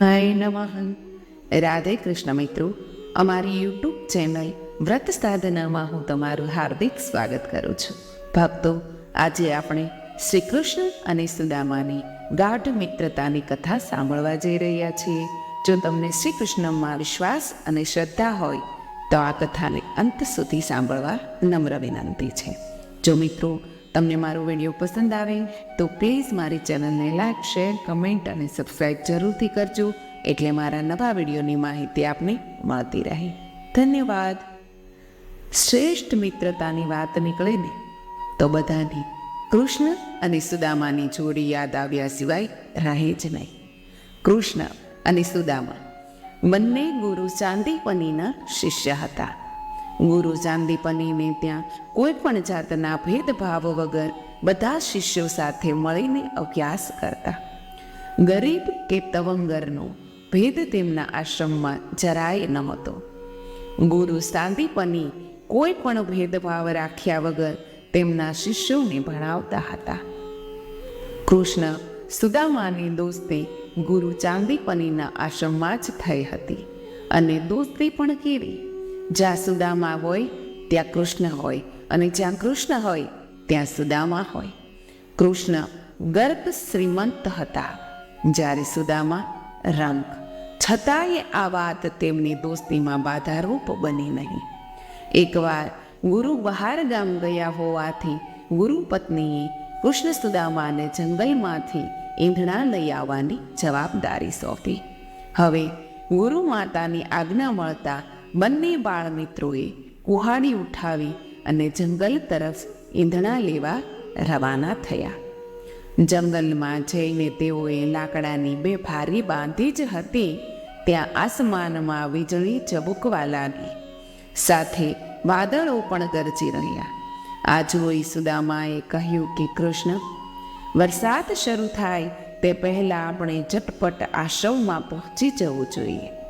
હાય નમઃ રાધે કૃષ્ણ મિત્રો અમારી યુટ્યુબ ચેનલ વ્રત સાધનામાં હું તમારું હાર્દિક સ્વાગત કરું છું ભક્તો આજે આપણે શ્રી કૃષ્ણ અને સુદામાની ગાઢ મિત્રતાની કથા સાંભળવા જઈ રહ્યા છીએ। જો તમને શ્રી કૃષ્ણમાં વિશ્વાસ અને શ્રદ્ધા હોય, તો આ કથાને અંત સુધી સાંભળવા નમ્ર વિનંતી છે। જો મિત્રો તમને મારો વીડિયો પસંદ આવે તો પ્લીઝ મારી ચેનલને લાઈક શેર કમેન્ટ અને સબસ્ક્રાઈબ જરૂરથી કરજો. એટલે મારા નવા વિડીયોની માહિતી આપને મળતી રહે. ધન્યવાદ. શ્રેષ્ઠ મિત્રતાની વાત નીકળે ને, તો બધાની કૃષ્ણ અને સુદામાની જોડી યાદ આવ્યા સિવાય રહે જ નહીં. કૃષ્ણ અને સુદામા બંને ગુરુ ચાંદીપનીના શિષ્ય હતા. ગુરુ ચાંદીપનીને ત્યાં કોઈ પણ જાતના ભેદભાવ વગર બધા શિષ્યો સાથે મળીને અભ્યાસ કરતા. ગરીબ કે તવંગરનો ભેદ તેમના આશ્રમમાં જરાય નહોતો ગુરુ ચાંદીપની કોઈ પણ ભેદભાવ રાખ્યા વગર તેમના શિષ્યોને ભણાવતા હતા. કૃષ્ણ સુદામાની દોસ્તી ગુરુ ચાંદીપનીના આશ્રમમાં જ થઈ હતી અને દોસ્તી પણ કેવી જ્યાં સુદામા હોય, ત્યાં કૃષ્ણ હોય. અને જ્યાં કૃષ્ણ હોય, ત્યાં સુદામા હોય. કૃષ્ણ ગર્ભ શ્રીમંત હતા. જ્યારે સુદામા રંગ. છતાંય આ વાત તેમની દોસ્તીમાં બાધારૂપ બની નહીં. એકવાર ગુરુ બહાર ગામ ગયા હોવાથી, ગુરુ પત્નીએ કૃષ્ણ સુદામાને જંગલમાંથી ઈંધણા લઈ આવવાની જવાબદારી સોંપી. હવે ગુરુ માતાની આજ્ઞા મળતા બંને બાળ મિત્રોએ કુહાડી ઉઠાવી અને જંગલ તરફ ઈંધણા લેવા રવાના થયા. જંગલમાં જઈને તેઓએ લાકડાની બે ભારી બાંધી જ હતી, ત્યાં આસમાનમાં વીજળી ચબુકવા લાગી. સાથે વાદળો પણ ગરજી રહ્યા. આ જોઈ સુદામાએ કહ્યું કે, કૃષ્ણ, વરસાદ શરૂ થાય તે પહેલાં આપણે ઝટપટ આશ્રમમાં પહોંચી જવું જોઈએ.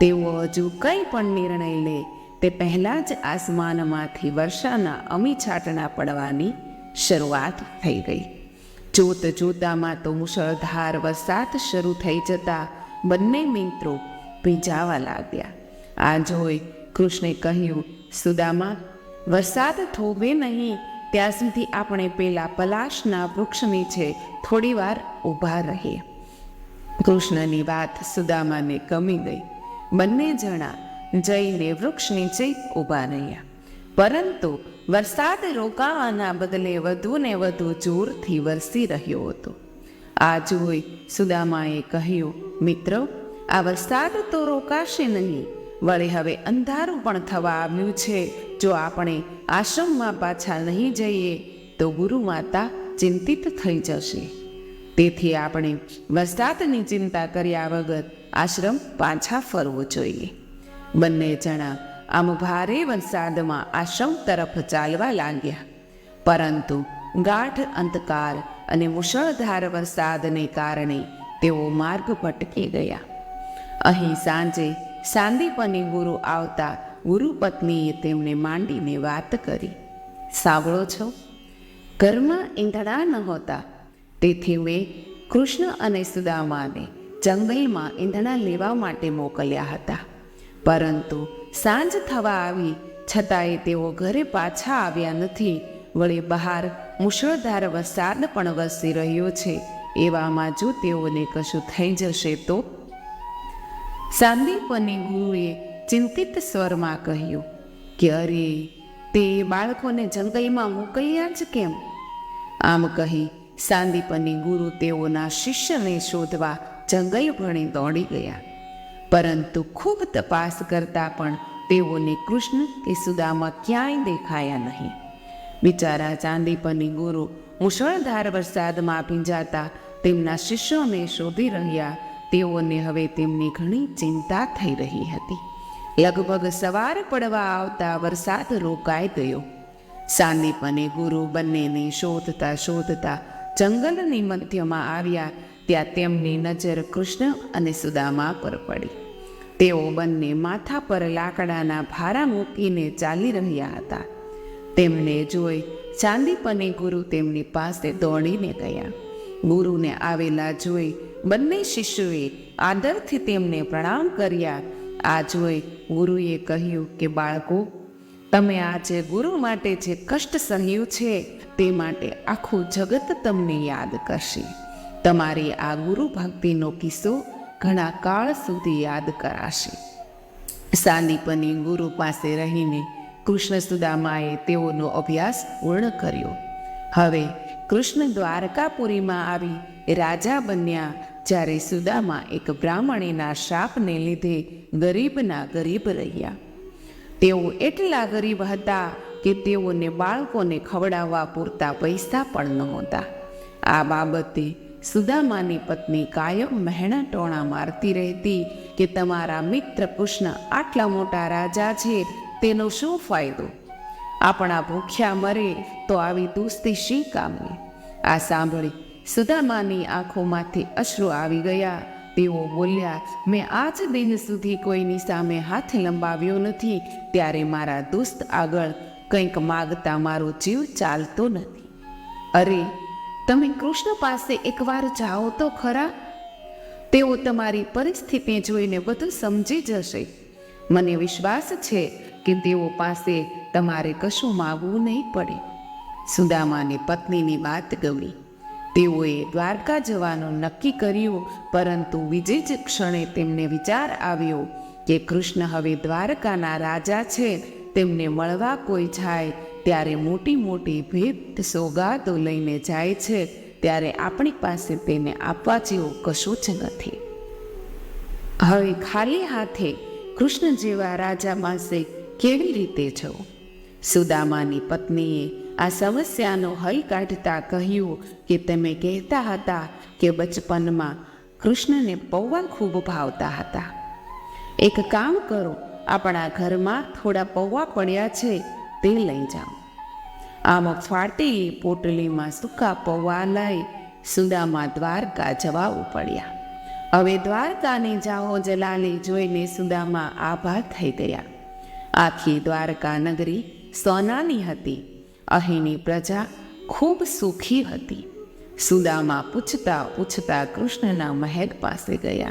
તેઓ હજુ કંઈ પણ નિર્ણય લે, તે પહેલાં જ આસમાનમાંથી વર્ષાના અમી છાંટણા પડવાની શરૂઆત થઈ ગઈ. જોત જોતામાં તો મુશળધાર વરસાદ શરૂ થઈ જતા બંને મિત્રો ભીંજાવા લાગ્યા. આ જોઈ કૃષ્ણે કહ્યું, સુદામા, વરસાદ થોભે નહીં, ત્યાં સુધી આપણે પેલા પલાશના વૃક્ષ નીચે થોડી વાર ઊભા રહીએ. કૃષ્ણની વાત સુદામાને ગમી ગઈ. બંને જણા જઈને વૃક્ષ નીચે ઊભા રહ્યા. પરંતુ વરસાદ રોકાવાના બદલે વધુ ને વધુ જોરથી વરસી રહ્યો હતો. આ જોઈ સુદામાએ કહ્યું, મિત્રો, આ વરસાદ તો રોકાશે નહીં. વળી હવે અંધારું પણ થવા આવ્યું છે. જો આપણે આશ્રમમાં પાછા નહીં જઈએ, તો ગુરુ માતા ચિંતિત થઈ જશે. તેથી આપણે વરસાદની ચિંતા કર્યા વગર આશ્રમ પાછા ફરવો જોઈએ. બંને જણા આમ ભારે વરસાદમાં આશ્રમ તરફ ચાલવા લાગ્યા. પરંતુ ગાઢ અંધકાર અને મુશળધાર વરસાદને કારણે તેઓ માર્ગ ભટકી ગયા. અહીં સાંજે સાંદીપની ગુરુ આવતા ગુરુ પત્નીએ તેમને માંડીને વાત કરી. સાંભળો છો, ઘરમાં ઈંધણા નહોતા તેથી મેં કૃષ્ણ અને સુદામાને જંગલમાં ઈંધણા લેવા માટે મોકલ્યા હતા. પરંતુ સાંજ થવા આવી, છતાંય તેઓ ઘરે પાછા આવ્યા નથી. વળી બહાર મુશળધાર વરસાદ પણ વરસી રહ્યો છે. એવામાં જો તેઓને કશું થઈ જશે તો? સાંદીપની ગુરુએ ચિંતિત સ્વરમાં કહ્યું, કે અરે, તે બાળકોને જંગલમાં મોકલ્યા જ કેમ? આમ કહી સાંદીપની ગુરુ તેઓના શિષ્યને શોધવા જંગલ ભણી દોડી ગયા. પરંતુ ખૂબ તપાસ કરતા પણ તેઓને કૃષ્ણ કે સુદામા ક્યાંય દેખાયા નહીં. બિચારા ચાંદીપની ગુરુ મુશળધાર વરસાદમાં ભીંજાતા તેમના શિષ્યોને શોધી રહ્યા, તેઓને હવે તેમની ઘણી ચિંતા થઈ રહી હતી. લગભગ સવાર પડવા આવતા વરસાદ રોકાઈ ગયો. સાંદીપને ગુરુ બંનેને શોધતા શોધતા જંગલની મધ્યમાં આવ્યા ત્યાં તેમની નજર કૃષ્ણ અને સુદામા પર પડી. તેઓ બંને માથા પર લાકડાના ભારા મૂકીને ચાલી રહ્યા હતા. તેમને જોઈ ચાંદીપને ગુરુ તેમની પાસે દોડીને ગયા. ગુરુને આવેલા જોઈ બંને શિષ્યોએ આદરથી તેમને પ્રણામ કર્યા. આ જોઈ ગુરુએ કહ્યું કે, બાળકો તમે આજે ગુરુ માટે જે કષ્ટ સહ્યું છે, તે માટે આખું જગત તમને યાદ કરશે. તમારી આ ગુરુ ભક્તિનો કિસ્સો ઘણા કાળ સુધી યાદ કરાશે. સાંદીપની ગુરુ પાસે રહીને કૃષ્ણ સુદામાએ તેઓનો અભ્યાસ પૂર્ણ કર્યો. હવે કૃષ્ણ દ્વારકાપુરીમાં આવી રાજા બન્યા, જ્યારે સુદામા એક બ્રાહ્મણીના શાપને લીધે ગરીબના ગરીબ રહ્યા. તેઓ એટલા ગરીબ હતા કે તેઓને બાળકોને ખવડાવવા પૂરતા પૈસા પણ નહોતા. આ બાબતે સુદામાની પત્ની કાયમ મહેણા ટોણા મારતી રહેતી કે તમારા મિત્ર કૃષ્ણ આટલા મોટા રાજા છે, તેનો શું ફાયદો? આપણા ભૂખ્યા મરે તો આવી દોસ્તી શી કામની? આ સાંભળી સુદામાની આંખોમાંથી અશ્રુ આવી ગયા તેઓ બોલ્યા, મેં આજ દિન સુધી કોઈની સામે હાથ લંબાવ્યો નથી, ત્યારે મારા દોસ્ત આગળ કંઈક માગતા મારો જીવ ચાલતો નથી. અરે, તમે કૃષ્ણ પાસે એકવાર જાઓ તો ખરા? તેઓ તમારી પરિસ્થિતિ જોઈને બધું સમજી જશે. મને વિશ્વાસ છે કે તેઓ પાસે તમારે કશું માગવું નહીં પડે. સુદામાને પત્નીની વાત ગમી. તેઓએ દ્વારકા જવાનું નક્કી કર્યું, પરંતુ બીજે જ ક્ષણે તેમને વિચાર આવ્યો કે કૃષ્ણ હવે દ્વારકાના રાજા છે, તેમને મળવા કોઈ જાય, ત્યારે મોટી મોટી ભેટ સોગાદો લઈને જાય છે, ત્યારે આપણી પાસે તેને આપવા જેવું કશું જ નથી. હવે ખાલી હાથે કૃષ્ણ જેવા રાજા પાસે કેવી રીતે જવું? સુદામાની પત્નીએ આ સમસ્યાનો હલ કાઢતા કહ્યું કે તમે કહેતા હતા કે બચપનમાં કૃષ્ણને પૌવા ખૂબ ભાવતા હતા. એક કામ કરો, આપણા ઘરમાં થોડા પૌવા પડ્યા છે તે લઈ જાઓ. આમ ફાટી પોટલીમાં સૂકા પૌવા લઈ સુદામા દ્વારકા જવા પડ્યા હવે દ્વારકાની જાહો જલાલી જોઈને સુદામા આભાર થઈ ગયા. આખી દ્વારકા નગરી સોનાની હતી. અહીંની પ્રજા ખૂબ સુખી હતી. સુદામા પૂછતા પૂછતા કૃષ્ણના મહેલ પાસે ગયા.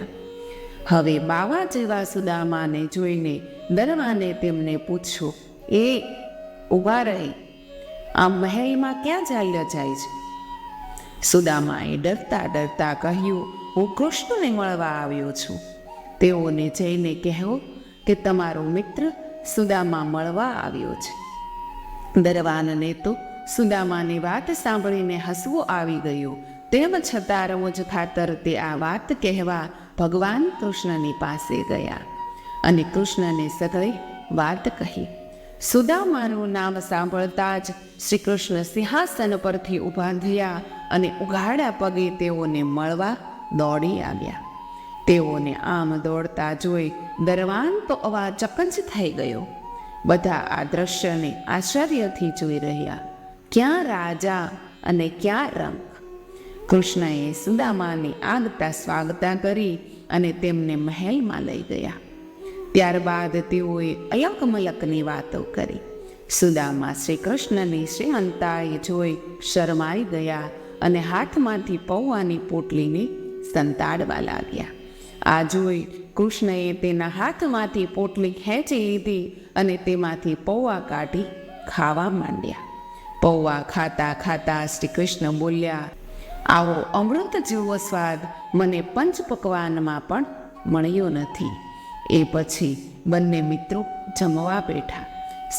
હવે બાવા જેવા સુદામાને જોઈને દરવાને તેમને પૂછ્યું એ ઊભા રહી આ મહેલમાં ક્યાં ચાલ્યા જાય છે? સુદામાએ ડરતા ડરતા કહ્યું, હું કૃષ્ણને મળવા આવ્યો છું. તેઓને જઈને કહો કે, તમારો મિત્ર સુદામા મળવા આવ્યો છે. દરવાનને તો સુદામાની વાત સાંભળીને હસવું આવી ગયું. તેમ છતાં રોજ ખાતર તે આ વાત કહેવા ભગવાન કૃષ્ણની પાસે ગયા અને કૃષ્ણને સગળી વાત કહી. સુદામાનું નામ સાંભળતા જ શ્રી કૃષ્ણ સિંહાસન પરથી ઊભા થયા અને ઉઘાડા પગે તેઓને મળવા દોડી આવ્યા. તેઓને આમ દોડતા જોઈ દરવાન તો અવાચકંજ થઈ ગયો. બધા આ દ્રશ્યને આશ્ચર્યથી જોઈ રહ્યા. ક્યાં રાજા અને ક્યાં રંગ? કૃષ્ણએ સુદામાની આગતા સ્વાગતા કરી અને તેમને મહેલમાં લઈ ગયા. ત્યારબાદ તેઓએ અયક મલકની વાતો કરી. સુદામા શ્રી કૃષ્ણની શ્રીમંતાએ જોઈ શરમાઈ ગયા અને હાથમાંથી પૌવાની પોટલીને સંતાડવા લાગ્યા. આ જોઈ કૃષ્ણએ તેના હાથમાંથી પોટલી ખેંચી લીધી અને તેમાંથી પૌવા કાઢી ખાવા માંડ્યા. પૌવા ખાતા ખાતા શ્રી કૃષ્ણ બોલ્યા, આવો અમૃત જેવો સ્વાદ મને પંચ પકવાનમાં પણ મળ્યો નથી. એ પછી બંને મિત્રો જમવા બેઠા.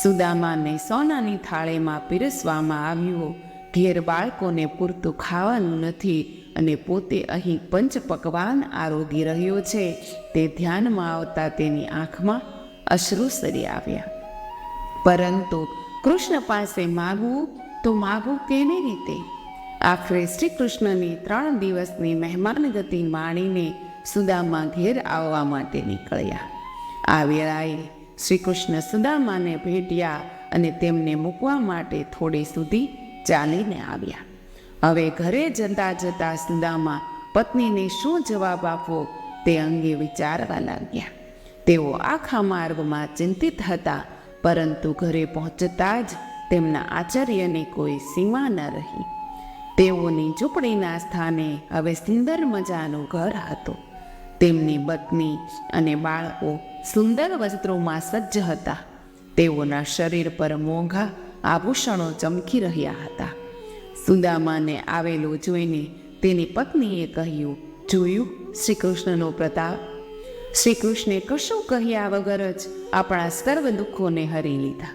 સુદામાને સોનાની થાળીમાં પીરસવામાં આવ્યું. ઘેર બાળકોને પૂરતું ખાવાનું નથી અને પોતે અહીં પંચ પકવાન આરોગી રહ્યો છે. તે ધ્યાનમાં આવતા તેની આંખમાં અશ્રુ સરી આવ્યા. પરંતુ કૃષ્ણ પાસે માગવું તો માગવું કેવી રીતે? આખરે શ્રી કૃષ્ણની ત્રણ દિવસની મહેમાન ગતિ માણીને સુદામા ઘેર આવવા માટે નીકળ્યા. આ વેળાએ શ્રી કૃષ્ણ સુદામાને ભેટ્યા અને તેમને મૂકવા માટે થોડી સુધી ચાલીને આવ્યા. હવે ઘરે જતા જતા સુદામા પત્નીને શું જવાબ આપવો તે અંગે વિચારવા લાગ્યા. તેઓ આખા માર્ગમાં ચિંતિત હતા, પરંતુ ઘરે પહોંચતા જ તેમના આચાર્યની કોઈ સીમા ન રહી. તેઓની ઝૂંપડીના સ્થાને હવે સુંદર મજાનું ઘર હતું. તેમની પત્ની અને બાળકો સુંદર વસ્ત્રોમાં સજ્જ હતા. તેઓના શરીર પર મોંઘા આભૂષણો ચમકી રહ્યા હતા. સુદામાને આવેલું જોઈને તેની પત્નીએ કહ્યું, જોયું શ્રી કૃષ્ણનો પ્રતાપ? શ્રી કૃષ્ણે કશું કહ્યા વગર જ આપણા સર્વ દુઃખોને હરી લીધા.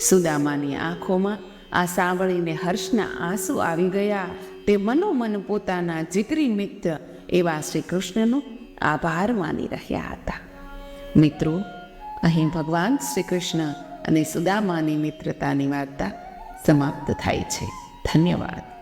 સુદામાની આંખોમાં આ સાંભળીને હર્ષના આંસુ આવી ગયા. તે મનોમન પોતાના જીગરી મિત્ર એવા શ્રી કૃષ્ણનો આભાર માની રહ્યા હતા. મિત્રો, અહીં ભગવાન શ્રી કૃષ્ણ અને સુદામાની મિત્રતાની વાર્તા સમાપ્ત થાય છે. ધન્યવાદ.